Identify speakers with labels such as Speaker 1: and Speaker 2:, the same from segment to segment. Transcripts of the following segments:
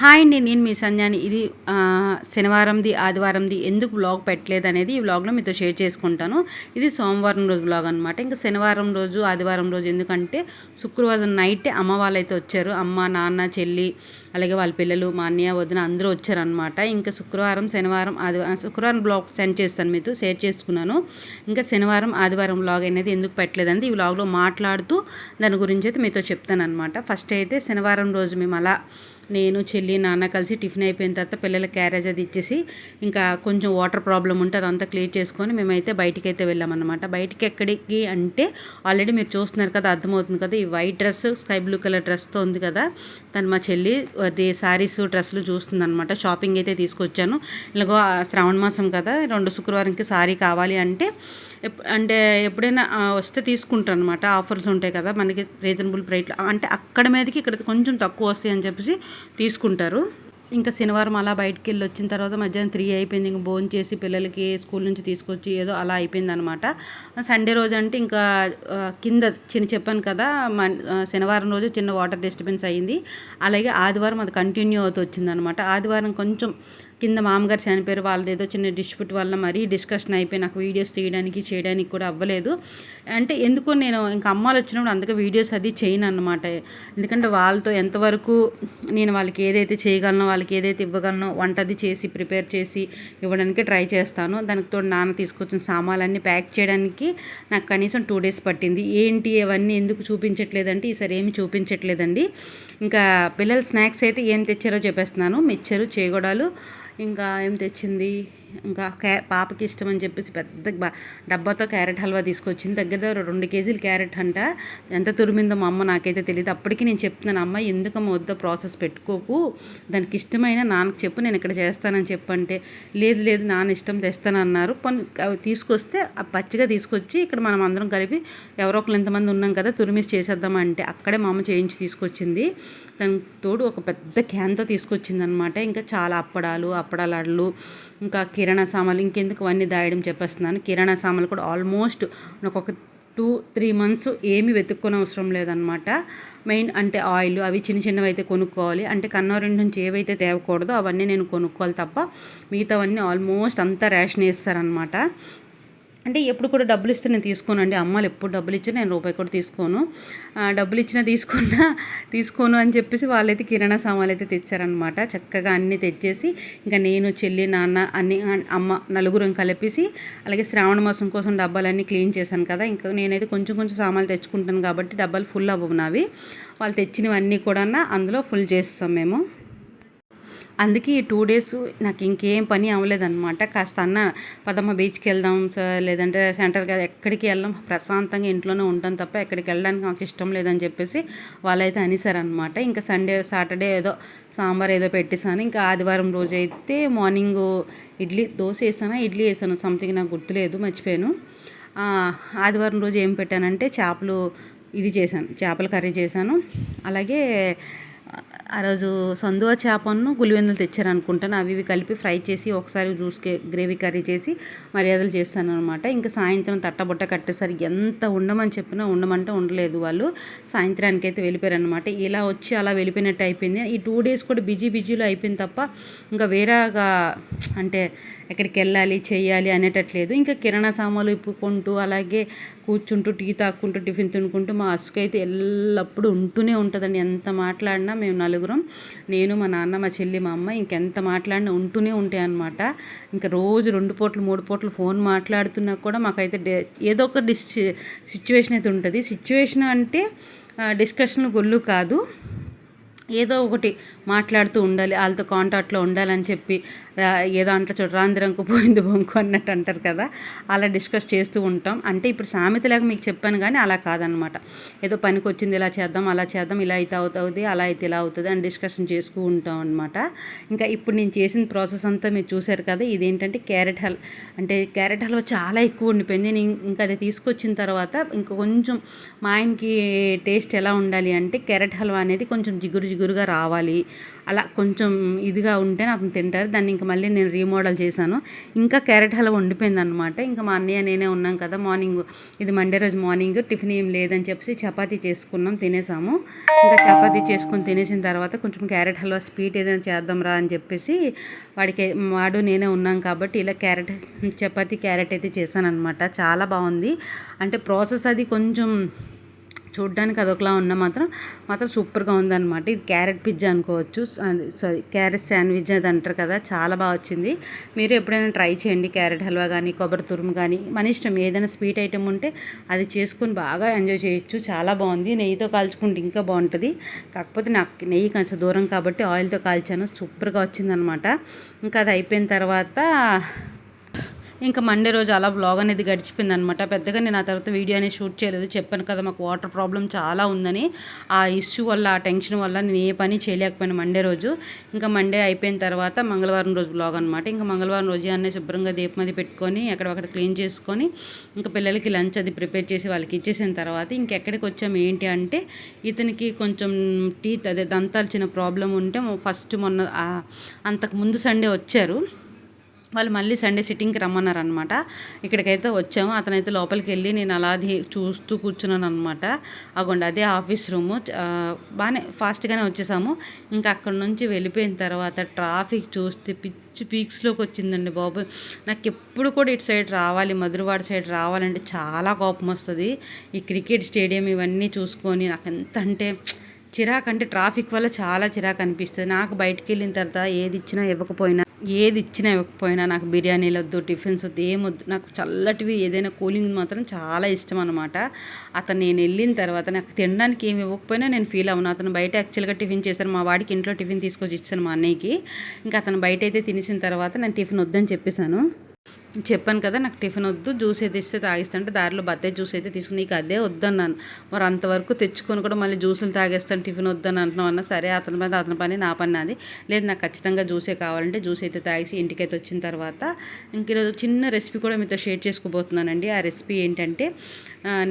Speaker 1: Hi అండి నేను మీ సంధ్యాని. ఇది శనివారంది ఆదివారంది ఎందుకు బ్లాగ్ పెట్టలేదు అనేది ఈ వ్లాగ్లో మీతో షేర్ చేసుకుంటాను. ఇది సోమవారం రోజు బ్లాగ్ అనమాట ఇంకా శనివారం రోజు ఆదివారం రోజు ఎందుకంటే శుక్రవారం నైట్ అమ్మ వాళ్ళైతే వచ్చారు అమ్మ నాన్న చెల్లి అలాగే వాళ్ళ పిల్లలు మా అన్నయ్య వదిన అందరూ వచ్చారనమాట ఇంకా శుక్రవారం శనివారం ఆదివారం శుక్రవారం బ్లాగ్ సెండ్ చేస్తాను మీతో షేర్ చేసుకున్నాను. ఇంకా శనివారం ఆదివారం బ్లాగ్ అనేది ఎందుకు పెట్టలేదంటే ఈ బ్లాగ్లో మాట్లాడుతూ దాని గురించి అయితే మీతో చెప్తాను అనమాట ఫస్ట్ అయితే శనివారం రోజు మేము అలా నేను చెల్లి నాన్న కలిసి టిఫిన్ అయిపోయిన తర్వాత పిల్లల క్యారేజ్ అది ఇచ్చేసి ఇంకా కొంచెం వాటర్ ప్రాబ్లం ఉంటే అదంతా క్లియర్ చేసుకొని మేమైతే బయటికి అయితే వెళ్ళామన్నమాట. బయటికి ఎక్కడికి అంటే ఆల్రెడీ మీరు చూస్తున్నారు కదా అర్థమవుతుంది కదా ఈ white dress sky blue colour డ్రెస్తో ఉంది కదా. తను మా చెల్లి అది శారీస్ డ్రెస్సులు చూస్తుంది అనమాట షాపింగ్ అయితే తీసుకొచ్చాను. ఇలాగో ఆ శ్రావణ మాసం కదా రెండు శుక్రవారంకి సారీ కావాలి అంటే అంటే ఎప్పుడైనా వస్తే తీసుకుంటాను అనమాట ఆఫర్స్ ఉంటాయి కదా మనకి రీజనబుల్ ప్రైట్లో. అంటే అక్కడ మీదకి ఇక్కడ కొంచెం తక్కువ వస్తాయి అని చెప్పేసి తీసుకుంటారు. ఇంకా శనివారం అలా బయటికి వెళ్ళి వచ్చిన తర్వాత మధ్యాహ్నం త్రీ అయిపోయింది. ఇంకా భోజనం చేసి పిల్లలకి స్కూల్ నుంచి తీసుకొచ్చి ఏదో అలా అయిపోయింది అనమాట సండే రోజు అంటే ఇంకా కింద చిన్న చెప్పాను కదా మన్- శనివారం రోజు చిన్న వాటర్ డిస్టర్బెన్స్ అయ్యింది అలాగే ఆదివారం అది కంటిన్యూ అవుతూ వచ్చిందనమాట ఆదివారం కొంచెం కింద మామగారు చనిపోయారు వాళ్ళది ఏదో చిన్న డిస్ప్యూట్ వల్ల మరీ డిస్కషన్ అయిపోయి నాకు వీడియోస్ తీయడానికి చేయడానికి కూడా అవ్వలేదు. అంటే ఎందుకో నేను ఇంకా అమ్మాలు వచ్చినప్పుడు అందుకే వీడియోస్ అది చేయను అనమాట ఎందుకంటే వాళ్ళతో ఎంతవరకు నేను వాళ్ళకి ఏదైతే చేయగలనో వాళ్ళకి ఏదైతే ఇవ్వగలనో వంట అది చేసి ప్రిపేర్ చేసి ఇవ్వడానికి ట్రై చేస్తాను. దానికి తోడు నాన్న తీసుకొచ్చిన సామాన్లన్నీ ప్యాక్ చేయడానికి నాకు కనీసం టూ డేస్ పట్టింది. ఏంటి అవన్నీ ఎందుకు చూపించట్లేదంటే ఈసారి ఏమి చూపించట్లేదండి. ఇంకా పిల్లల స్నాక్స్ అయితే ఏం తెచ్చారో చెప్పేస్తున్నాను. మిక్చరు చేగొడాలు ఇంకా ఏం తెచ్చింది? ఇంకా క్యా పాపకి ఇష్టం అని చెప్పేసి పెద్ద డబ్బాతో క్యారెట్ హల్వా తీసుకొచ్చింది. దగ్గర దగ్గర రెండు కేజీలు క్యారెట్ అంట. ఎంత తురిమిందో మా అమ్మ నాకైతే తెలియదు అప్పటికి నేను చెప్తున్నాను అమ్మ ఎందుకమ్మ వద్ద ప్రాసెస్ పెట్టుకోకు. దానికి ఇష్టమైన నాన్నకు చెప్పు నేను ఇక్కడ చేస్తానని చెప్పంటే. లేదు లేదు నాన్న ఇష్టం తెస్తానన్నారు. పని తీసుకొస్తే ఆ పచ్చిగా తీసుకొచ్చి ఇక్కడ మనం అందరం కలిపి ఎవరో ఒకరు ఎంతమంది ఉన్నాం కదా తురిమిసి చేసేద్దాం అంటే అక్కడే మా అమ్మ చేయించి తీసుకొచ్చింది. దాని తోడు ఒక పెద్ద క్యాన్తో తీసుకొచ్చింది అనమాట ఇంకా చాలా అప్పడాలు అప్పడాలు అడ్లు ఇంకా కిరాణా సామాన్లు ఇంకెందుకు అన్నీ దాయడం చెప్పేస్తున్నాను. కిరాణా సామాన్లు కూడా ఆల్మోస్ట్ నాకు ఒక టూ త్రీ మంత్స్ ఏమి వెతుక్కొని అవసరం లేదనమాట మెయిన్ అంటే ఆయిల్ అవి చిన్న చిన్నవి అయితే కొనుక్కోవాలి. అంటే కన్నవరం నుంచి ఏవైతే తేవకూడదో అవన్నీ నేను కొనుక్కోవాలి తప్ప మిగతావన్నీ ఆల్మోస్ట్ అంతా రేషన్ వేస్తారనమాట అంటే ఎప్పుడు కూడా డబ్బులు ఇస్తే నేను తీసుకోనండి. అమ్మలు ఎప్పుడు డబ్బులు ఇచ్చినా నేను రూపాయి కూడా తీసుకోను. డబ్బులు ఇచ్చినా తీసుకున్నా తీసుకోను అని చెప్పేసి వాళ్ళైతే కిరాణా సామాన్లు అయితే తెచ్చారనమాట చక్కగా అన్నీ తెచ్చేసి ఇంకా నేను చెల్లి నాన్న అన్ని అమ్మ నలుగురం కలిపేసి అలాగే శ్రావణ మాసం కోసం డబ్బాలన్నీ క్లీన్ చేశాను కదా. ఇంకా నేనైతే కొంచెం కొంచెం సామాన్లు తెచ్చుకుంటాను కాబట్టి డబ్బాలు ఫుల్ అవ్వవు నావి. వాళ్ళు తెచ్చినవన్నీ కూడా అందులో ఫుల్ చేస్తాం మేము. అందుకే ఈ టూ డేస్ నాకు ఇంకేం పని అవ్వలేదన్నమాట. కాస్త అన్న పదమ్మ బీచ్కి వెళ్దాం సార్ లేదంటే సెంటర్కి ఎక్కడికి వెళ్ళాం? ప్రశాంతంగా ఇంట్లోనే ఉంటాం తప్ప ఎక్కడికి వెళ్ళడానికి నాకు ఇష్టం లేదని చెప్పేసి వాళ్ళైతే అనేసారనమాట ఇంకా సండే సాటర్డే ఏదో సాంబార్ ఏదో పెట్టేశాను. ఇంకా ఆదివారం రోజు అయితే మార్నింగ్ ఇడ్లీ దోశ వేసానా? ఇడ్లీ వేసాను. సంథింగ్ నాకు గుర్తులేదు మర్చిపోయాను. ఆదివారం రోజు ఏం పెట్టానంటే చేపలు ఇది చేశాను. చేపల కర్రీ చేశాను. అలాగే ఆ రోజు సందువ చేపను గులివెందులు తెచ్చారు అనుకుంటాను అవి ఇవి కలిపి ఫ్రై చేసి ఒకసారి జ్యూస్ గ్రేవీ కర్రీ చేసి మర్యాదలు చేస్తాను అనమాట ఇంకా సాయంత్రం తట్టబుట్ట కట్టేసరికి ఎంత ఉండమని చెప్పినా ఉండమంటే ఉండలేదు వాళ్ళు. సాయంత్రానికి అయితే వెళ్ళిపోయారు అనమాట ఇలా వచ్చి అలా వెళ్ళిపోయినట్టు అయిపోయింది. ఈ టూ డేస్ కూడా బిజీ బిజీలో అయిపోయింది తప్ప ఇంకా వేరేగా అంటే ఎక్కడికి వెళ్ళాలి చేయాలి అనేటట్లేదు. ఇంకా కిరాణా సామాన్లు ఇప్పుకుంటూ అలాగే కూర్చుంటూ టీ తాక్కుంటూ టిఫిన్ తినుకుంటూ మా అసుకు అయితే ఎల్లప్పుడూ ఉంటూనే ఉంటుందండి. ఎంత మాట్లాడినా మేము నలుగురం నేను మా నాన్న మా చెల్లి మా అమ్మ ఇంకెంత మాట్లాడినా ఉంటూనే ఉంటాయి అనమాట ఇంకా రోజు రెండు పూటలు మూడు పూటలు ఫోన్ మాట్లాడుతున్నా కూడా మాకైతే డే- ఏదో ఒక డిస్ సిచ్యువేషన్ అయితే ఉంటుంది. సిచ్యువేషన్ అంటే డిస్కషన్లు గొల్లు కాదు. ఏదో ఒకటి మాట్లాడుతూ ఉండాలి వాళ్ళతో కాంటాక్ట్లో ఉండాలని చెప్పి ఏదో అంట చూడ రాందిరంకు పోయింది బొంకు అన్నట్టు అంటారు కదా. అలా డిస్కస్ చేస్తూ ఉంటాం. అంటే ఇప్పుడు సామెత లేక మీకు చెప్పాను కానీ అలా కాదనమాట. ఏదో పనికి వచ్చింది ఇలా చేద్దాం అలా చేద్దాం ఇలా అయితే అవుతుంది అలా అయితే ఇలా అవుతుంది అని డిస్కషన్ చేసుకుంటూ ఉంటాం అనమాట ఇంకా ఇప్పుడు నేను చేసిన ప్రాసెస్ అంతా మీరు చూశారు కదా ఇదేంటంటే క్యారెట్ హల్ అంటే క్యారెట్ హల్వా చాలా ఎక్కువ ఉండిపోయింది. నేను ఇంకా అది తీసుకొచ్చిన తర్వాత ఇంకా కొంచెం మా ఆయనకి టేస్ట్ ఎలా ఉండాలి అంటే క్యారెట్ హల్వా అనేది కొంచెం జిగురు జిగురు జిగురుగా రావాలి. అలా కొంచెం ఇదిగా ఉంటేనే అతను తింటారు. దాన్ని ఇంకా మళ్ళీ నేను రీమోడల్ చేశాను. ఇంకా క్యారెట్ హల్వా వండిపోయిందనమాట ఇంకా మా అన్నయ్య నేనే ఉన్నాం కదా మార్నింగ్ ఇది మండే రోజు మార్నింగ్ టిఫిన్ ఏం లేదని చెప్పేసి చపాతీ చేసుకున్నాం తినేసాము. ఇంకా చపాతీ చేసుకుని తినేసిన తర్వాత కొంచెం క్యారెట్ హల్వా స్వీట్ ఏదైనా చేద్దాం రా అని చెప్పేసి వాడికి వాడు నేనే ఉన్నాం కాబట్టి ఇలా క్యారెట్ చపాతీ క్యారెట్ అయితే చేశాను అనమాట చాలా బాగుంది. అంటే ప్రాసెస్ అది కొంచెం చూడ్డానికి అదొకలా ఉన్న మాత్రం మాత్రం సూపర్గా ఉందన్నమాట. ఇది క్యారెట్ పిజ్జా అనుకోవచ్చు. సారీ క్యారెట్ శాండ్విచ్ అది అంటారు కదా చాలా బాగా వచ్చింది. మీరు ఎప్పుడైనా ట్రై చేయండి క్యారెట్ హల్వా కానీ కొబ్బరి తురుము కానీ మన ఇష్టం ఏదైనా స్వీట్ ఐటెం ఉంటే అది చేసుకుని బాగా ఎంజాయ్ చేయొచ్చు. చాలా బాగుంది. నెయ్యితో కాల్చుకుంటే ఇంకా బాగుంటుంది. కాకపోతే నాకు నెయ్యి కొంచెం దూరం కాబట్టి ఆయిల్తో కాల్చాను. సూపర్గా వచ్చిందనమాట ఇంకా అది అయిపోయిన తర్వాత ఇంకా మండే రోజు అలా బ్లాగ్ అనేది గడిచిపోయింది అనమాట పెద్దగా నేను ఆ తర్వాత వీడియో అనేది షూట్ చేయలేదు. చెప్పాను కదా మాకు వాటర్ ప్రాబ్లం చాలా ఉందని. ఆ ఇష్యూ వల్ల ఆ టెన్షన్ వల్ల నేను ఏ పని చేయలేకపోయాను మండే రోజు. ఇంకా మండే అయిపోయిన తర్వాత మంగళవారం రోజు బ్లాగ్ అనమాట ఇంకా మంగళవారం రోజు అన్నీ శుభ్రంగా దీపమది పెట్టుకొని ఎక్కడొక్కడ క్లీన్ చేసుకొని ఇంకా పిల్లలకి లంచ్ అది ప్రిపేర్ చేసి వాళ్ళకి ఇచ్చేసిన తర్వాత ఇంకెక్కడికి వచ్చాము ఏంటి అంటే ఇతనికి కొంచెం టీత్ అదే దంతాలు చిన్న ప్రాబ్లం ఉంటే ఫస్ట్ మొన్న అంతకు ముందు సండే వచ్చారు. వాళ్ళు మళ్ళీ సండే సిట్టింగ్కి రమ్మన్నారు అనమాట ఇక్కడికైతే వచ్చాము. అతనైతే లోపలికి వెళ్ళి నేను అలా చూస్తూ కూర్చున్నాను అనమాట అగోండి అదే ఆఫీస్ రూము. బాగానే ఫాస్ట్గానే వచ్చేసాము. ఇంకా అక్కడ నుంచి వెళ్ళిపోయిన తర్వాత ట్రాఫిక్ చూస్తే పిచ్చి పీక్స్లోకి వచ్చిందండి బాబు నాకు ఎప్పుడు కూడా ఇటు సైడ్ రావాలి మధురవాడ సైడ్ రావాలంటే చాలా కోపం వస్తుంది. ఈ క్రికెట్ స్టేడియం ఇవన్నీ చూసుకొని నాకు ఎంత అంటే చిరాకు అంటే ట్రాఫిక్ వల్ల చాలా చిరాకు అనిపిస్తుంది నాకు బయటికి వెళ్ళిన తర్వాత ఏది ఇచ్చినా ఇవ్వకపోయినా ఏది ఇచ్చినా ఇవ్వకపోయినా నాకు బిర్యానీలు వద్దు టిఫిన్స్ వద్దు ఏమొద్దు నాకు చల్లటివి ఏదైనా కూలింగ్ మాత్రం చాలా ఇష్టం అనమాట అతను నేను వెళ్ళిన తర్వాత నాకు తినడానికి ఏమి ఇవ్వకపోయినా నేను ఫీల్ అవును. అతను బయట యాక్చువల్గా టిఫిన్ చేశాను మా వాడికి ఇంట్లో టిఫిన్ తీసుకొచ్చి ఇచ్చాను మా అన్నయ్యకి. ఇంకా అతను బయట అయితే తినేసిన తర్వాత నేను టిఫిన్ వద్దని చెప్పేశాను. చెప్పాను కదా నాకు టిఫిన్ వద్దు జ్యూస్ అయితే ఇస్తే తాగిస్తుంటే దారిలో బత్తాయి జ్యూస్ అయితే తీసుకుని నీకు అదే వద్దన్నాను. మరి అంతవరకు తెచ్చుకొని కూడా మళ్ళీ జ్యూసులు తాగేస్తాను టిఫిన్ వద్దని అంటున్నాం అన్న సరే అతని మీద అతని పని నా పని నాది. లేదు నాకు ఖచ్చితంగా జ్యూసే కావాలంటే జ్యూస్ అయితే తాగేసి ఇంటికైతే వచ్చిన తర్వాత ఇంక ఈరోజు చిన్న రెసిపీ కూడా మీతో షేర్ చేసుకోబోతున్నానండి. ఆ రెసిపీ ఏంటంటే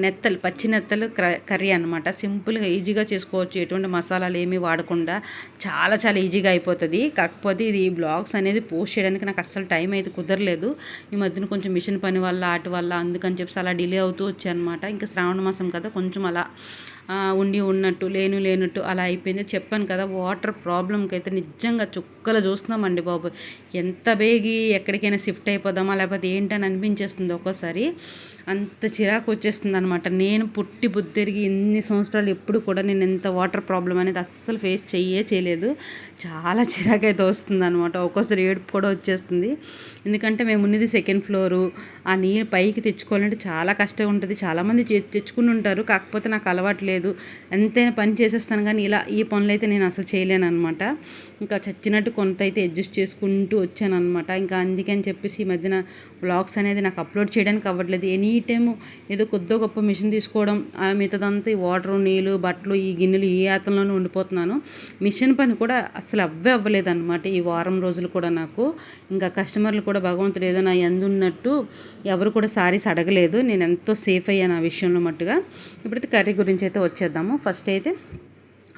Speaker 1: నెత్తలు పచ్చి నెత్తలు కర్రీ అనమాట సింపుల్గా ఈజీగా చేసుకోవచ్చు. ఎటువంటి మసాలాలు ఏమీ వాడకుండా చాలా చాలా ఈజీగా అయిపోతుంది. కాకపోతే ఇది బ్లాగ్స్ అనేది పోస్ట్ చేయడానికి నాకు అస్సలు టైం అయితే కుదరలేదు. ఈ మధ్యన కొంచెం మిషన్ పని వల్ల ఆటి వల్ల అందుకని చెప్పేసి అలా డిలే అవుతూ వచ్చాయన్నమాట ఇంకా శ్రావణ మాసం కదా కొంచెం అలా ఉండి ఉన్నట్టు లేను లేనట్టు అలా అయిపోయింది. చెప్పాను కదా వాటర్ ప్రాబ్లంకి అయితే నిజంగా చుక్కలు చూస్తున్నామండి బాబు. ఎంత బేగి ఎక్కడికైనా షిఫ్ట్ అయిపోదామా లేకపోతే ఏంటని అనిపించేస్తుంది ఒక్కోసారి. అంత చిరాకు వచ్చేస్తుంది అనమాట నేను పుట్టి బుద్ధిరిగి ఎన్ని సంవత్సరాలు ఎప్పుడు కూడా నేను ఎంత వాటర్ ప్రాబ్లం అనేది అస్సలు ఫేస్ చెయ్యే చేయలేదు. చాలా చిరాకు అయితే వస్తుంది అనమాట ఒక్కోసారి ఏడుపు కూడా వచ్చేస్తుంది. ఎందుకంటే మేము ఉన్నది సెకండ్ ఫ్లోరు. ఆ నీరు పైకి తెచ్చుకోవాలంటే చాలా కష్టంగా ఉంటుంది. చాలామంది తెచ్చుకుని ఉంటారు. కాకపోతే నాకు అలవాటు లేదు. ఎంతైనా పని చేసేస్తాను కానీ ఇలా ఈ పనులు అయితే నేను అసలు చేయలేను అనమాట ఇంకా చచ్చినట్టు కొంత అయితే అడ్జస్ట్ చేసుకుంటూ వచ్చాను అనమాట ఇంకా అందుకని చెప్పేసి ఈ మధ్యన బ్లాగ్స్ అనేది నాకు అప్లోడ్ చేయడానికి అవ్వట్లేదు. ఎనీ టైం ఏదో కొద్దో గొప్ప మిషన్ తీసుకోవడం మిగతాదంతా ఈ వాటర్ నీళ్ళు బట్టలు ఈ గిన్నెలు ఈ యాతంలోనే ఉండిపోతున్నాను. మిషన్ పని కూడా అసలు అవ్వే అవ్వలేదన్నమాట ఈ వారం రోజులు కూడా నాకు. ఇంకా కస్టమర్లు కూడా భగవంతుడు ఏదో నా ఎందున్నట్టు ఎవరు కూడా సారీస్ అడగలేదు. నేను ఎంతో సేఫ్ అయ్యాను ఆ విషయంలో మట్టుగా. ఇప్పుడైతే కర్రీ గురించి అయితే వచ్చేద్దాము. ఫస్ట్ అయితే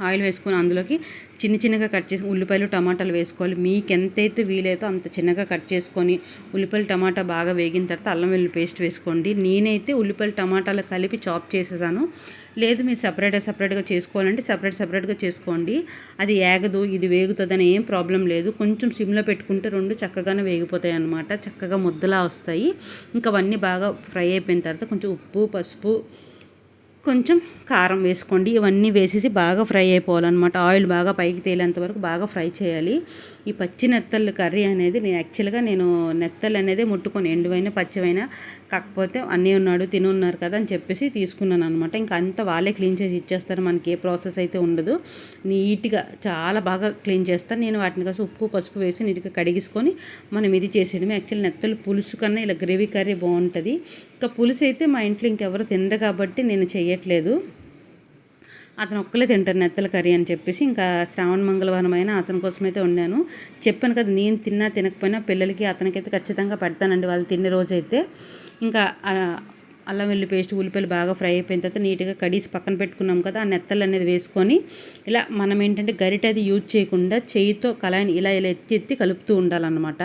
Speaker 1: ఆయిల్ వేసుకొని అందులోకి చిన్న చిన్నగా కట్ చేసి ఉల్లిపాయలు టమాటాలు వేసుకోవాలి. మీకు ఎంతైతే వీలైతే అంత చిన్నగా కట్ చేసుకొని ఉల్లిపాయలు టమాటా బాగా వేగిన తర్వాత అల్లం వెల్లుల్లి పేస్ట్ వేసుకోండి. నేనైతే ఉల్లిపాయలు టమాటాలు కలిపి చాప్ చేసేసాను. లేదు మీరు సపరేట్గా సపరేట్గా చేసుకోవాలంటే సపరేట్ సపరేట్గా చేసుకోండి. అది ఏగదు ఇది వేగుతుందని ఏం ప్రాబ్లం లేదు. కొంచెం సిమ్లో పెట్టుకుంటే రెండు చక్కగానే వేగిపోతాయి అన్నమాట. చక్కగా ముద్దలా వస్తాయి. ఇంకా అవన్నీ బాగా ఫ్రై అయిపోయిన తర్వాత కొంచెం ఉప్పు పసుపు కొంచెం కారం వేసుకోండి. ఇవన్నీ వేసేసి బాగా ఫ్రై అయిపోవాలన్నమాట. ఆయిల్ బాగా పైకి తేలేంత వరకు బాగా ఫ్రై చేయాలి. ఈ పచ్చి నెత్తళ్ళు కర్రీ అనేది నేను యాక్చువల్గా నేను నెత్తలు అనేది ముట్టుకొని. ఎండువైన పచ్చివైనా కాకపోతే అన్నీ ఉన్నాడు తిని ఉన్నారు కదా అని చెప్పేసి తీసుకున్నాను అనమాట ఇంకా అంతా వాళ్ళే క్లీన్ చేసి ఇచ్చేస్తారు. మనకి ఏ ప్రాసెస్ అయితే ఉండదు. నీట్గా చాలా బాగా క్లీన్ చేస్తాను. నేను వాటిని కాస్త ఉప్పు పసుపు వేసి నీట్గా కడిగిసుకొని మనం ఇది చేసేయడం యాక్చువల్ నెత్తలు పులుసు కన్నా ఇలా గ్రేవీ కర్రీ బాగుంటుంది. ఇంకా పులుసు అయితే మా ఇంట్లో ఇంకెవరు తినరు కాబట్టి నేను చేయట్లేదు. అతను ఒక్కలే తింటారు నెత్తల కర్రీ అని చెప్పేసి ఇంకా శ్రావణ మంగళవారం అయినా అతని కోసమైతే వండాను. చెప్పాను కదా నేను తిన్నా తినకపోయినా పిల్లలకి అతనికైతే ఖచ్చితంగా పెడతానండి వాళ్ళు తినే రోజైతే. ఇంకా అల్లం వెల్లి పేస్ట్ ఉల్లిపాయలు బాగా ఫ్రై అయిపోయిన తర్వాత నీట్గా కడిసి పక్కన పెట్టుకున్నాం కదా ఆ నెత్తలు అనేది వేసుకొని ఇలా మనం ఏంటంటే గరిట అది యూజ్ చేయకుండా చేయితో కళాయిని ఇలా ఇలా ఎత్తి ఎత్తి కలుపుతూ ఉండాలన్నమాట.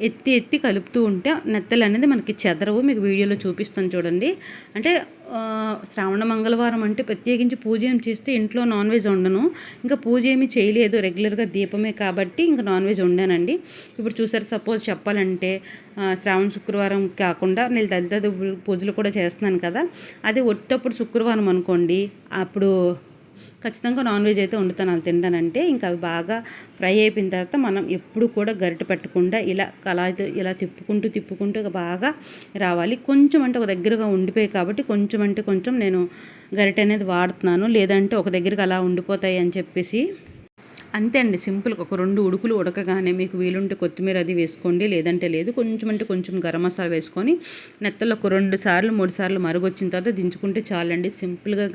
Speaker 1: ఎత్తి ఎత్తి కలుపుతూ ఉంటే నెత్తలు అనేది మనకి చెదరవు. మీకు వీడియోలో చూపిస్తాను చూడండి. అంటే శ్రావణ మంగళవారం అంటే ప్రత్యేకించి పూజ ఏం చేస్తే ఇంట్లో నాన్ వెజ్ ఉండను ఇంకా పూజ ఏమి చేయలేదు. రెగ్యులర్గా దీపమే కాబట్టి ఇంకా నాన్ వెజ్ వండానండి. ఇప్పుడు చూసారు సపోజ్ చెప్పాలంటే శ్రావణ శుక్రవారం కాకుండా నేను దళిత పూజలు కూడా చేస్తున్నాను కదా. అది ఒట్టప్పుడు శుక్రవారం అనుకోండి అప్పుడు ఖచ్చితంగా నాన్ వెజ్ అయితే వండుతాను అలా తింటానంటే ఇంకా అవి బాగా ఫ్రై అయిపోయిన తర్వాత మనం ఎప్పుడు కూడా గరిట పెట్టకుండా ఇలా కళా ఇలా తిప్పుకుంటూ తిప్పుకుంటూ బాగా రావాలి. కొంచెం అంటే ఒక దగ్గరగా ఉండిపోయి కాబట్టి కొంచెం అంటే కొంచెం నేను గరిట అనేది వాడుతున్నాను. లేదంటే ఒక దగ్గరికి అలా ఉండిపోతాయి అని చెప్పేసి అంతే అండి. సింపుల్గా ఒక రెండు ఉడుకులు ఉడకగానే మీకు వీలుంటే కొత్తిమీర అది వేసుకోండి. లేదంటే లేదు కొంచెం అంటే కొంచెం గరం మసాలా వేసుకొని నెత్తలో ఒక రెండు సార్లు మూడు సార్లు మరుగొచ్చిన తర్వాత దించుకుంటే చాలండి. సింపుల్గా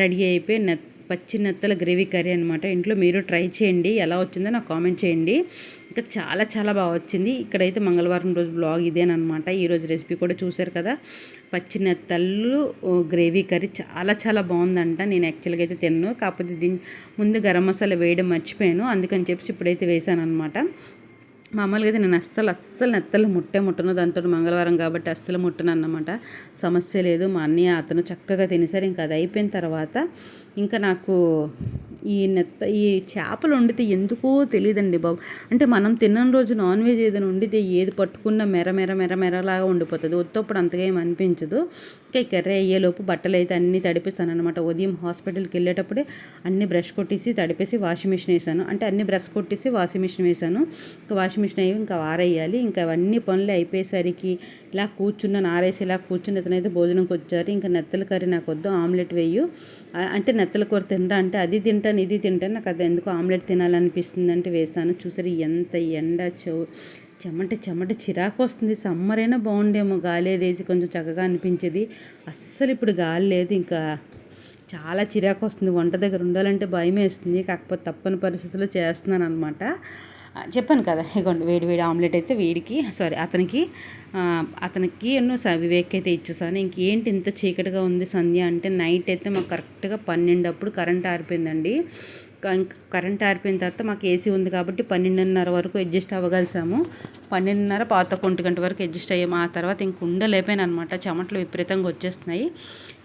Speaker 1: రెడీ అయిపోయి నెత్త పచ్చి నెత్తల గ్రేవీ కర్రీ అనమాట ఇంట్లో మీరు ట్రై చేయండి. ఎలా వచ్చిందో నాకు కామెంట్ చేయండి. ఇంకా చాలా చాలా బాగా వచ్చింది. ఇక్కడైతే మంగళవారం రోజు బ్లాగ్ ఇదేనమాట ఈరోజు రెసిపీ కూడా చూశారు కదా. పచ్చి నెత్తళ్ళు గ్రేవీ కర్రీ చాలా చాలా బాగుందంట. నేను యాక్చువల్గా అయితే తిన్నాను కాకపోతే దీని ముందు గరం మసాలా వేయడం మర్చిపోయాను. అందుకని చెప్పి ఇప్పుడైతే వేసాను అనమాట మామూలుగా అయితే నేను అస్సలు అస్సలు నెత్తలు ముట్టే ముట్టను. దాంతో మంగళవారం కాబట్టి అస్సలు ముట్టను అన్నమాట సమస్య లేదు. మా అన్నయ్య అతను చక్కగా తినేసారు. ఇంకా అది అయిపోయిన తర్వాత ఇంకా నాకు ఈ నెత్త ఈ చేపలు వండితే ఎందుకో తెలియదండి బాబు. అంటే మనం తిన్న రోజు నాన్ వెజ్ ఏదైనా వండితే ఏది పట్టుకున్న మెర మెర మెర మెరలాగా ఉండిపోతుంది. ఒత్తప్పుడు అంతగా ఏం అనిపించదు. ఇంకా కర్రీ అయ్యేలోపు బట్టలు అయితే అన్నీ తడిపేశాను అనమాట ఉదయం హాస్పిటల్కి వెళ్ళేటప్పుడే అన్ని బ్రష్ కొట్టేసి తడిపేసి వాషింగ్ మిషన్ వేసాను అంటే అన్ని బ్రష్ కొట్టేసి వాషింగ్ మిషన్ వేసాను ఇంకా వాషింగ్ మిషన్ అయ్యి ఇంకా ఆరేయాలి. ఇంకా అవన్నీ పనులు అయిపోయేసరికి ఇలా కూర్చున్న ఆరేసి ఇలా కూర్చున్న ఇతనైతే భోజనంకి వచ్చారు ఇంకా నెత్తల కర్రీ నాకు వద్దు ఆమ్లెట్ వేయు. అంటే మెత్తల కూర తింటా అంటే అది తింటాను ఇది తింటాను. నాకు అది ఎందుకు ఆమ్లెట్ తినాలనిపిస్తుంది అంటే వేసాను. చూసారు ఎంత ఎండ చెవు చెమట చెమట చిరాకు వస్తుంది. సమ్మర్ అయినా బాగుండేమో గాలి వేసి కొంచెం చక్కగా అనిపించేది. అస్సలు ఇప్పుడు గాలి లేదు ఇంకా చాలా చిరాకు వస్తుంది. వంట దగ్గర ఉండాలంటే భయం వేస్తుంది కాకపోతే తప్పని పరిస్థితుల్లో చేస్తున్నాను అనమాట చెప్పాను కదా ఇగోండి వేడి వేడి ఆమ్లెట్ అయితే వీడికి సారీ అతనికి అతనికి ఎన్నో వివేక్ అయితే ఇచ్చేసాను. ఇంకేంటి ఇంత చీకటిగా ఉంది సంధ్య అంటే నైట్ అయితే మాకు కరెక్ట్గా పన్నెండు అప్పుడు కరెంట్ ఆరిపోయిందండి. కరెంట్ ఆరిపోయిన తర్వాత మాకు ఏసీ ఉంది కాబట్టి పన్నెండున్నర వరకు అడ్జస్ట్ అవ్వగలిసాము. పన్నెండున్నర పాత ఒంటి గంట వరకు అడ్జస్ట్ అయ్యాము. ఆ తర్వాత ఇంక ఉండలేపాను అనమాట చెమటలు విపరీతంగా వచ్చేస్తున్నాయి.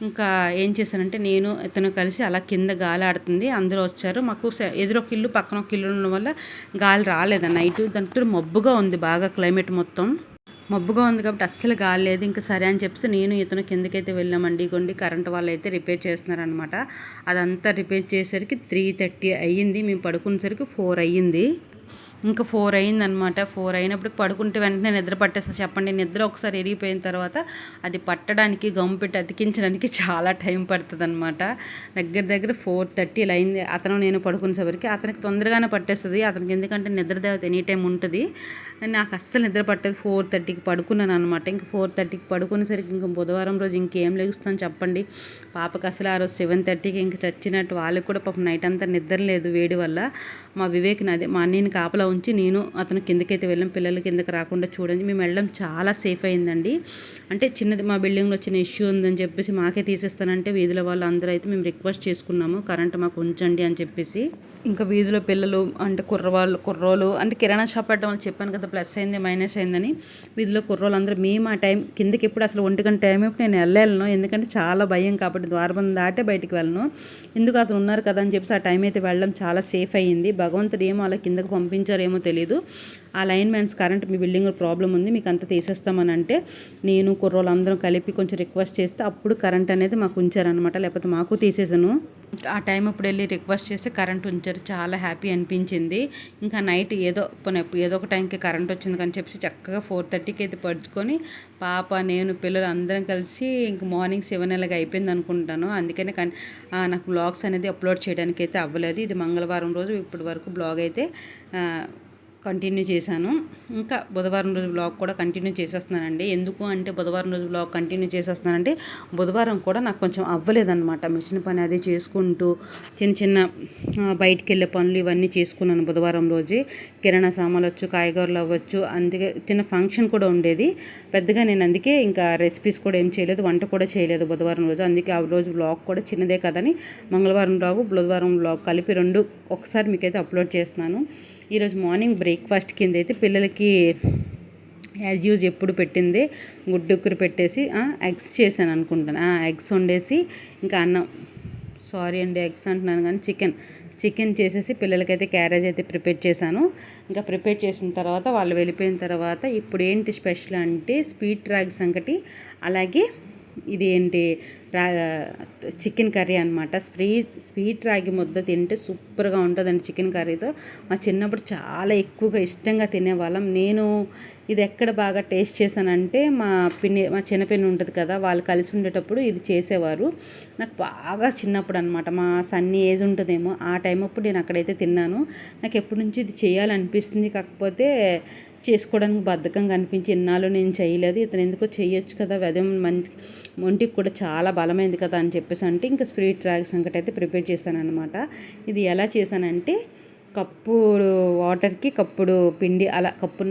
Speaker 1: ఇంకా ఏం చేశానంటే నేను ఇతను కలిసి అలా కింద గాలి ఆడుతుంది. అందరూ వచ్చారు. మాకు ఎదురొక ఇల్లు పక్కన ఒక ఇల్లు ఉండడం వల్ల గాలి రాలేదు. నైట్ దాంట్లో మబ్బుగా ఉంది బాగా క్లైమేట్ మొత్తం. మబ్బుగా ఉంది కాబట్టి అస్సలు కాలేదు ఇంకా సరే అని చెప్పి నేను ఇతను కిందకైతే వెళ్ళామండి. కొండి కరెంట్ వాళ్ళు అయితే రిపేర్ చేస్తున్నారనమాట అదంతా రిపేర్ చేసేసరికి త్రీ థర్టీ అయ్యింది. మేము పడుకునేసరికి ఫోర్ అయ్యింది. ఇంకా ఫోర్ అయిందనమాట ఫోర్ అయినప్పుడు పడుకుంటే వెంటనే నిద్ర పట్టేస్తా. చెప్పండి నిద్ర ఒకసారి ఎరిగిపోయిన తర్వాత అది పట్టడానికి గమ్ పెట్టి అతికించడానికి చాలా టైం పడుతుంది అనమాట దగ్గర దగ్గర ఫోర్ థర్టీ ఇలా అయింది. అతను నేను పడుకునేసరికి అతనికి తొందరగానే పట్టేస్తుంది. అతనికి ఎందుకంటే నిద్ర దేవత ఎనీ టైం ఉంటుంది. నాకు అస్సలు నిద్ర పట్టేది. ఫోర్ థర్టీకి పడుకున్నాను అనమాట ఇంకా ఫోర్ థర్టీకి పడుకునేసరికి ఇంకా బుధవారం రోజు ఇంకేం లెగుస్తాను చెప్పండి. పాపకి అసలు ఆ రోజు సెవెన్ థర్టీకి ఇంక చచ్చినట్టు వాళ్ళకి కూడా పాపం నైట్ అంతా నిద్ర లేదు వేడి వల్ల. మా వివేక్ అదే మా అన్నీని కాపలా ఉంచి నేను అతను కిందకైతే వెళ్ళాం. పిల్లలు కిందకి రాకుండా చూడండి. మేము వెళ్ళడం చాలా సేఫ్ అయిందండి. అంటే చిన్నది మా బిల్డింగ్లో చిన్న ఇష్యూ ఉందని చెప్పేసి మాకే తీసేస్తానంటే వీధిలో వాళ్ళు అందరూ అయితే మేము రిక్వెస్ట్ చేసుకున్నాము. కరెంట్ మాకు ఉంచండి అని చెప్పేసి. ఇంకా వీధిలో పిల్లలు అంటే కుర్రవాళ్ళు కుర్రోలు అంటే కిరాణా షాప్ పెట్టడం వల్ల చెప్పాను కదా ప్లస్ అయింది మైనస్ అయిందని వీధిలో కుర్రోళ్ళందరూ మేము ఆ టైం కిందకి ఎప్పుడు అసలు ఒంటి గంట టైం ఎప్పుడు నేను వెళ్ళాను ఎందుకంటే చాలా భయం కాబట్టి ద్వారబంధం దాటే బయటికి వెళ్ళను. ఎందుకు అతను ఉన్నారు కదా అని చెప్పేసి ఆ టైం అయితే వెళ్ళడం చాలా సేఫ్ అయ్యింది. భగవంతుడు ఏమో అలా కిందకు పంపించారేమో తెలియదు ఆ లైన్ మ్యాన్స్ కరెంట్ మీ బిల్డింగ్లో ప్రాబ్లం ఉంది మీకు అంతా తీసేస్తామని అంటే నేను కుర్రోళ్ళందరం కలిపి కొంచెం రిక్వెస్ట్ చేస్తే అప్పుడు కరెంట్ అనేది మాకు ఉంచారనమాట లేకపోతే మాకు తీసేసాను ఆ టైం అప్పుడు వెళ్ళి రిక్వెస్ట్ చేస్తే కరెంట్ ఉంచారు. చాలా హ్యాపీ అనిపించింది. ఇంకా నైట్ ఏదో ఏదో ఒక టైంకి కరెంట్ వచ్చింది కానీ చెప్పి చక్కగా ఫోర్ థర్టీకి అయితే పడుచుకొని పాప నేను పిల్లలు అందరం కలిసి ఇంక మార్నింగ్ సెవెన్ అలాగ అయిపోయింది అనుకుంటాను. అందుకనే నాకు బ్లాగ్స్ అనేది అప్లోడ్ చేయడానికి అయితే అవ్వలేదు. ఇది మంగళవారం రోజు ఇప్పటి వరకు బ్లాగ్ అయితే కంటిన్యూ చేశాను. ఇంకా బుధవారం రోజు బ్లాగ్ కూడా కంటిన్యూ చేసేస్తున్నానండి. ఎందుకు అంటే బుధవారం రోజు బ్లాగ్ కంటిన్యూ చేసేస్తున్నానంటే బుధవారం కూడా నాకు కొంచెం అవ్వలేదన్నమాట. మిషన్ పని అది చేసుకుంటూ చిన్న చిన్న బయటికి వెళ్ళే పనులు ఇవన్నీ చేసుకున్నాను బుధవారం రోజే. కిరాణా సామాన్లు వచ్చు కాయగూరలు అవ్వచ్చు అందుకే చిన్న ఫంక్షన్ కూడా ఉండేది. పెద్దగా నేను అందుకే ఇంకా రెసిపీస్ కూడా ఏం చేయలేదు వంట కూడా చేయలేదు బుధవారం రోజు. అందుకే ఆ రోజు బ్లాగ్ కూడా చిన్నదే కదని మంగళవారం బ్లాగు బుధవారం బ్లాగ్ కలిపి రెండు ఒకసారి మీకైతే అప్లోడ్ చేస్తున్నాను. ఈరోజు మార్నింగ్ బ్రేక్ఫాస్ట్ కింద అయితే పిల్లలకి యాజ్ యూజ్ ఎప్పుడు పెట్టింది గుడ్డుక్కురు పెట్టేసి ఎగ్స్ చేశాను అనుకుంటాను. ఎగ్స్ వండేసి ఇంకా అన్నం. సారీ అండి ఎగ్స్ అంటున్నాను కానీ చికెన్. చికెన్ చేసేసి పిల్లలకైతే క్యారేజ్ అయితే ప్రిపేర్ చేశాను. ఇంకా ప్రిపేర్ చేసిన తర్వాత వాళ్ళు వెళ్ళిపోయిన తర్వాత ఇప్పుడు ఏంటి స్పెషల్ అంటే స్వీట్ రాగి సంకటి అలాగే ఇది ఏంటి రా చికెన్ కర్రీ అనమాట స్వీట్ స్వీట్ రాగి ముద్ద తింటే సూపర్గా ఉంటుందండి చికెన్ కర్రీతో. మా చిన్నప్పుడు చాలా ఎక్కువగా ఇష్టంగా తినేవాళ్ళం. నేను ఇది ఎక్కడ బాగా టేస్ట్ చేశానంటే మా పిన్ని మా చిన్నపిన్ని ఉంటుంది కదా వాళ్ళు కలిసి ఉండేటప్పుడు ఇది చేసేవారు. నాకు బాగా చిన్నప్పుడు అనమాట మా సన్ని ఏజ్ ఉంటుందేమో ఆ టైం అప్పుడు నేను అక్కడైతే తిన్నాను. నాకు ఎప్పటి నుంచి ఇది చేయాలనిపిస్తుంది. కాకపోతే చేసుకోవడానికి బద్ధకంగా అనిపించి ఇన్నాళ్ళు నేను చేయలేదు ఇతను ఎందుకో చేయొచ్చు కదా ఉదయం మన ఒంటికి కూడా చాలా బలమైంది కదా అని చెప్పేసి అంటే ఇంకా స్పిరిట్ రాగి సంకటి అయితే ప్రిపేర్ చేశాను ఇది ఎలా చేశానంటే కప్పుడు వాటర్కి కప్పుడు పిండి అలా కప్పు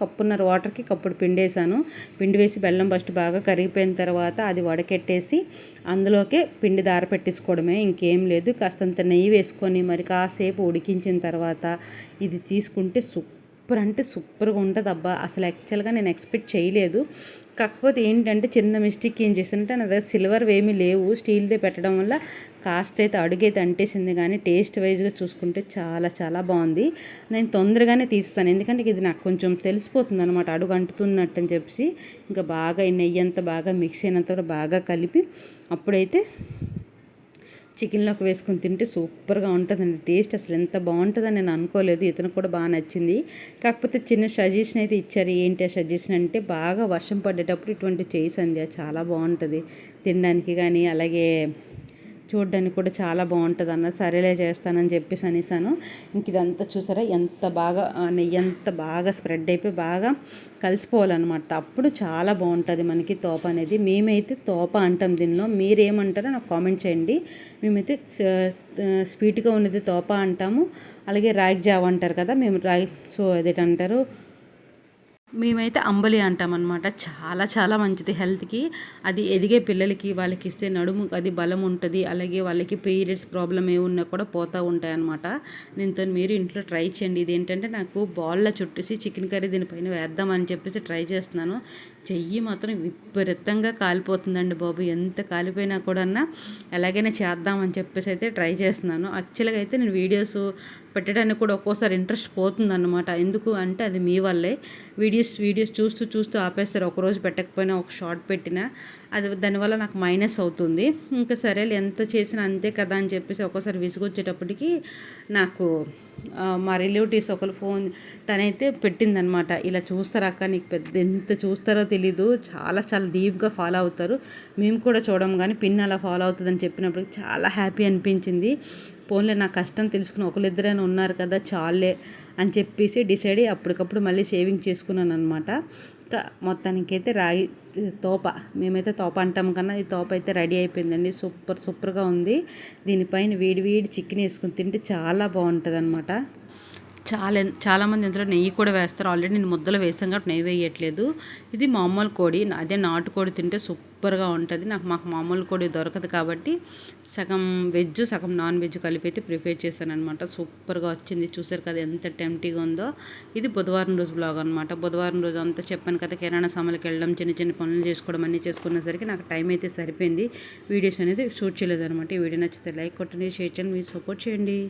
Speaker 1: కప్పున్నర వాటర్కి కప్పుడు పిండి వేసాను పిండి వేసి బెల్లం ఫస్ట్ బాగా కరిగిపోయిన తర్వాత అది వడకెట్టేసి అందులోకే పిండి దార పెట్టేసుకోవడమే ఇంకేం లేదు. కాస్తంత నెయ్యి వేసుకొని మరి కాసేపు ఉడికించిన తర్వాత ఇది తీసుకుంటే సూపర్ సూపర్ అంటే సూపర్గా ఉంటుంది అబ్బా. అసలు యాక్చువల్గా నేను ఎక్స్పెక్ట్ చేయలేదు. కాకపోతే ఏంటంటే చిన్న మిస్టేక్ ఏం చేసిందంటే నా దగ్గర సిల్వర్ ఏమీ లేవు. స్టీల్దే పెట్టడం వల్ల కాస్త అయితే అడుగైతే అంటేసింది కానీ టేస్ట్ వైజ్గా చూసుకుంటే చాలా చాలా బాగుంది. నేను తొందరగానే తీస్తాను. ఎందుకంటే ఇది నాకు కొంచెం తెలిసిపోతుంది అనమాట అడుగు అంటుతున్నట్టు అని చెప్పి ఇంకా బాగా నెయ్యి అంతా బాగా మిక్స్ అయినంత బాగా కలిపి అప్పుడైతే చికెన్లోకి వేసుకొని తింటే సూపర్గా ఉంటుందండి. టేస్ట్ అసలు ఎంత బాగుంటుందని నేను అనుకోలేదు. ఇతను కూడా బాగా నచ్చింది. కాకపోతే చిన్న సజెషన్ అయితే ఇచ్చారు. ఏంటి ఆ సజెషన్ అంటే బాగా వర్షం పడేటప్పుడు ఇటువంటి చేయి అంది చాలా బాగుంటుంది తినడానికి కానీ అలాగే చూడడానికి కూడా చాలా బాగుంటుంది అన్న సరేలే చేస్తానని చెప్పేసి అనేసాను. ఇంక ఇదంతా చూసారా? ఎంత బాగా నెయ్యి ఎంత బాగా స్ప్రెడ్ అయిపోయి బాగా కలిసిపోవాలన్నమాట. అప్పుడు చాలా బాగుంటుంది మనకి తోప అనేది. మేమైతే తోప అంటాం దీనిలో. మీరేమంటారో నాకు కామెంట్ చేయండి. మేమైతే స్వీట్గా ఉన్నది తోప అంటాము. అలాగే రాగి జావ అంటారు కదా మేము రాగి సో అదేంటారు మేమైతే అంబలి అంటామన్నమాట. చాలా చాలా మంచిది హెల్త్కి. అది ఎదిగే పిల్లలకి వాళ్ళకి ఇస్తే నడుము అది బలం ఉంటుంది. అలాగే వాళ్ళకి పీరియడ్స్ ప్రాబ్లం ఏమున్నా కూడా పోతూ ఉంటాయి అనమాట దీంతో మీరు ఇంట్లో ట్రై చేయండి. ఇది ఏంటంటే నాకు బాల్లో చుట్టేసి చికెన్ కర్రీ దీనిపైన వేద్దామని చెప్పేసి ట్రై చేస్తున్నాను. చెయ్యి మాత్రం విపరీతంగా కాలిపోతుందండి బాబు. ఎంత కాలిపోయినా కూడా ఎలాగైనా చేద్దామని చెప్పేసి అయితే ట్రై చేస్తున్నాను. యాక్చువల్గా అయితే నేను వీడియోస్ పెట్టడానికి కూడా ఒక్కోసారి ఇంట్రెస్ట్ పోతుందన్నమాట. ఎందుకు అంటే అది మీ వల్లే. వీడియోస్ వీడియోస్ చూస్తూ చూస్తూ ఆపేస్తారు. ఒకరోజు పెట్టకపోయినా ఒక షార్ట్ పెట్టినా అది దానివల్ల నాకు మైనస్ అవుతుంది. ఇంకా సరే ఎంత చేసినా అంతే కదా అని చెప్పేసి ఒక్కోసారి విసుగొచ్చేటప్పటికి నాకు మా రిలేటివ్స్ ఒకరు ఫోన్ తనైతే పెట్టిందనమాట ఇలా చూస్తారా అక్క? నీకు పెద్ద ఎంత చూస్తారో తెలీదు. చాలా చాలా డీప్గా ఫాలో అవుతారు. మేము కూడా చూడము కానీ పిన్ అలా ఫాలో అవుతుందని చెప్పినప్పటికీ చాలా హ్యాపీ అనిపించింది. పోన్లే నా కష్టం తెలుసుకుని ఒకరిద్దరైనా ఉన్నారు కదా చాలే అని చెప్పేసి డిసైడ్ అయ్యి అప్పటికప్పుడు మళ్ళీ సేవింగ్ చేసుకున్నాను అనమాట మొత్తానికైతే రాగి తోప మేమైతే తోప అంటాం కన్నా ఈ తోప అయితే రెడీ అయిపోయిందండి. సూపర్ సూపర్గా ఉంది. దీనిపైన వేడి వేడి చికెన్ వేసుకుని తింటే చాలా బాగుంటుంది అనమాట చాలా చాలామంది ఇందులో నెయ్యి కూడా వేస్తారు. ఆల్రెడీ నేను ముద్దలు వేసాను కాబట్టి నెయ్యి వేయట్లేదు. ఇది మామూలు కోడి. అదే నాటుకోడి తింటే సూపర్గా ఉంటుంది. నాకు మాకు మామూలు కోడి దొరకదు కాబట్టి సగం వెజ్ సగం నాన్ వెజ్ కలిపి అయితే ప్రిపేర్ చేశాను అనమాట సూపర్గా వచ్చింది. చూసారు కదా ఎంత టెంప్టీగా ఉందో. ఇది బుధవారం రోజు బ్లాగ్ అనమాట బుధవారం రోజు అంతా చెప్పాను కదా కిరాణా సామాన్లకు వెళ్ళడం చిన్న చిన్న పనులు చేసుకోవడం అన్నీ చేసుకునేసరికి నాకు టైం అయితే సరిపోయింది. వీడియోస్ అనేది షూట్ చేయలేదు అనమాట ఈ వీడియో నచ్చితే లైక్ కొట్టండి షేర్ చేయండి మీరు సపోర్ట్ చేయండి.